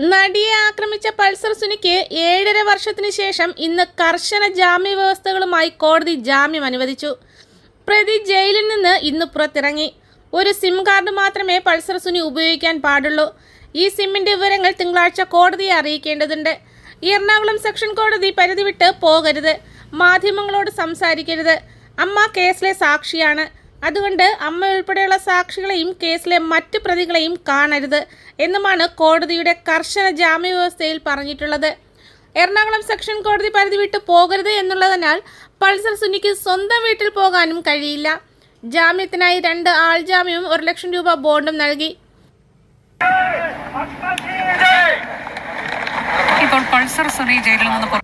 നടിയെ ആക്രമിച്ച പൾസർ സുനിക്ക് ഏഴര വർഷത്തിനു ശേഷം ഇന്ന് കർശന ജാമ്യ വ്യവസ്ഥകളുമായി കോടതി ജാമ്യം അനുവദിച്ചു. പ്രതി ജയിലിൽ നിന്ന് ഇന്ന് പുറത്തിറങ്ങി. ഒരു സിം കാർഡ് മാത്രമേ പൾസർ സുനി ഉപയോഗിക്കാൻ പാടുള്ളൂ. ഈ സിമ്മിന്റെ വിവരങ്ങൾ തിങ്കളാഴ്ച കോടതിയെ അറിയിക്കേണ്ടതുണ്ട്. എറണാകുളം സെക്ഷൻ കോടതി പരിധി വിട്ട് പോകരുത്. മാധ്യമങ്ങളോട് സംസാരിക്കരുത്. അമ്മ കേസിലെ സാക്ഷിയാണ്. അതുകൊണ്ട് അമ്മ ഉൾപ്പെടെയുള്ള സാക്ഷികളെയും കേസിലെ മറ്റ് പ്രതികളെയും കാണരുത് എന്നുമാണ് കോടതിയുടെ കർശന ജാമ്യ വ്യവസ്ഥയിൽ പറഞ്ഞിട്ടുള്ളത്. എറണാകുളം സെക്ഷൻ കോടതി പരിധി വിട്ട് പോകരുത് എന്നുള്ളതിനാൽ പൾസർ സുനിക്ക് സ്വന്തം വീട്ടിൽ പോകാനും കഴിയില്ല. ജാമ്യത്തിനായി രണ്ട് ആൾ ജാമ്യവും ഒരു ലക്ഷം രൂപ ബോണ്ടും നൽകി. ഇപ്പോൾ പൾസർ സുനി ജയിലിൽ നിന്ന്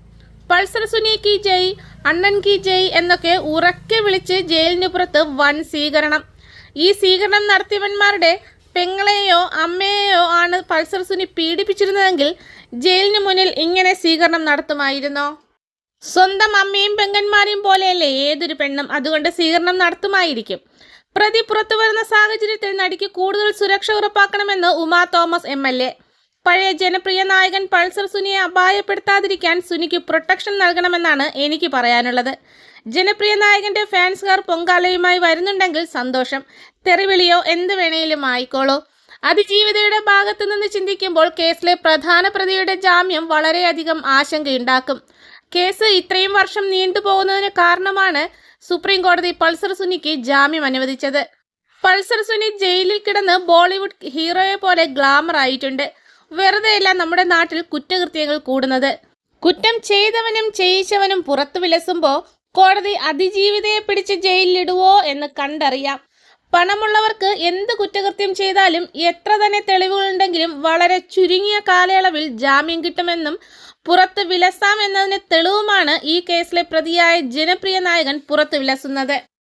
പൾസർ സുനി കി ജയ് അണ്ണൻ കി ജയ് എന്നൊക്കെ ഉറക്കെ വിളിച്ച് ജയിലിന് പുറത്ത് വൻ സ്വീകരണം. ഈ സ്വീകരണം നടത്തിയവന്മാരുടെ പെങ്ങളെയോ അമ്മയെയോ ആണ് പൾസർ സുനി പീഡിപ്പിച്ചിരുന്നതെങ്കിൽ ജയിലിന് മുന്നിൽ ഇങ്ങനെ സ്വീകരണം നടത്തുമായിരുന്നോ. സ്വന്തം അമ്മയും പെങ്ങന്മാരെയും പോലെയല്ലേ ഏതൊരു പെണ്ണും അതുകൊണ്ട് സ്വീകരണം നടത്തുമായിരിക്കും. പ്രതി പുറത്തു വരുന്ന സാഹചര്യത്തിൽ നടിക്ക് കൂടുതൽ സുരക്ഷ ഉറപ്പാക്കണമെന്ന് Uma Thomas M L A. പഴയ ജനപ്രിയ നായകൻ പൾസർ സുനിയെ അപായപ്പെടുത്താതിരിക്കാൻ സുനിക്ക് പ്രൊട്ടക്ഷൻ നൽകണമെന്നാണ് എനിക്ക് പറയാനുള്ളത്. ജനപ്രിയ നായകന്റെ ഫാൻസുകാർ പൊങ്കാലയുമായി വരുന്നുണ്ടെങ്കിൽ സന്തോഷം. തെറിവിളിയോ എന്ത് വേണേലും ആയിക്കോളൂ. അതിജീവിതയുടെ ഭാഗത്തു നിന്ന് ചിന്തിക്കുമ്പോൾ കേസിലെ പ്രധാന പ്രതിയുടെ ജാമ്യം വളരെയധികം ആശങ്കയുണ്ടാക്കും. കേസ് ഇത്രയും വർഷം നീണ്ടുപോകുന്നതിന് കാരണമാണ് സുപ്രീം കോടതി പൾസർ സുനിക്ക് ജാമ്യം അനുവദിച്ചത്. പൾസർ സുനി ജയിലിൽ കിടന്ന് ബോളിവുഡ് ഹീറോയെ പോലെ ഗ്ലാമർ ആയിട്ടുണ്ട്. വെറുതെയല്ല നമ്മുടെ നാട്ടിൽ കുറ്റകൃത്യങ്ങൾ കൂടുന്നത്. കുറ്റം ചെയ്തവനും ചെയ്യിച്ചവനും പുറത്തു വിലസുമ്പോൾ കോടതി അതിജീവിതയെ പിടിച്ച് ജയിലിലിടുവോ എന്ന് കണ്ടറിയാം. പണമുള്ളവർക്ക് എന്ത് കുറ്റകൃത്യം ചെയ്താലും എത്ര തന്നെ തെളിവുകളുണ്ടെങ്കിലും വളരെ ചുരുങ്ങിയ കാലയളവിൽ ജാമ്യം കിട്ടുമെന്നും പുറത്ത് വിലസാം എന്നതിന് തെളിവുമാണ് ഈ കേസിലെ പ്രതിയായ ജനപ്രിയ നായകൻ പുറത്ത് വിലസുന്നത്.